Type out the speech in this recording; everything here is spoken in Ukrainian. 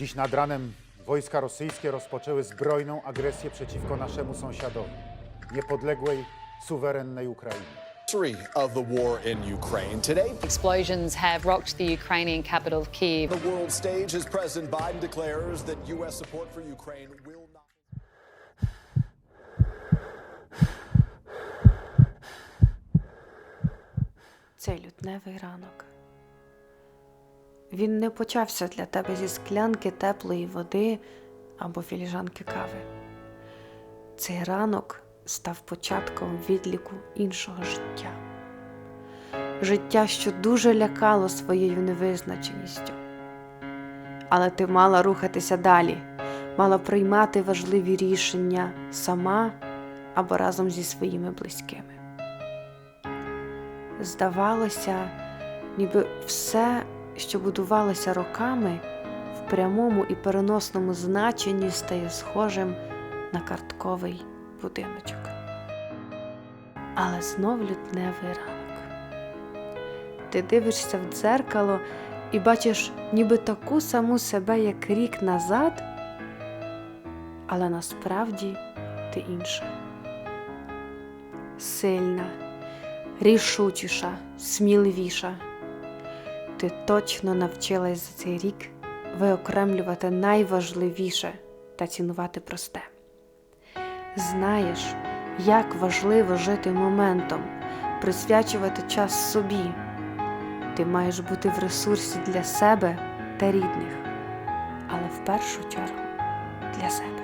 Dziś nad ranem wojska rosyjskie rozpoczęły zbrojną agresję przeciwko naszemu sąsiadowi, niepodległej, suwerennej Ukrainie. Three of the war in Ukraine. Today, Explosions have rocked the Ukrainian capital of Kiev. the world stage as President Biden declares that U.S. support for Ukraine will not. Цей лютневий ранок. Він не почався для тебе зі склянки теплої води або філіжанки кави. Цей ранок став початком відліку іншого життя. Життя, що дуже лякало своєю невизначеністю. Але ти мала рухатися далі, мала приймати важливі рішення сама або разом зі своїми близькими. Здавалося, ніби все, що будувалося роками, в прямому і переносному значенні стає схожим на картковий будиночок. Але знов лютневий ранок. Ти дивишся в дзеркало і бачиш ніби таку саму себе, як рік назад, але насправді ти інша. Сильна, рішучіша, сміливіша. Ти точно навчилась за цей рік виокремлювати найважливіше та цінувати просте. Знаєш, як важливо жити моментом, присвячувати час собі. Ти маєш бути в ресурсі для себе та рідних, але в першу чергу для себе.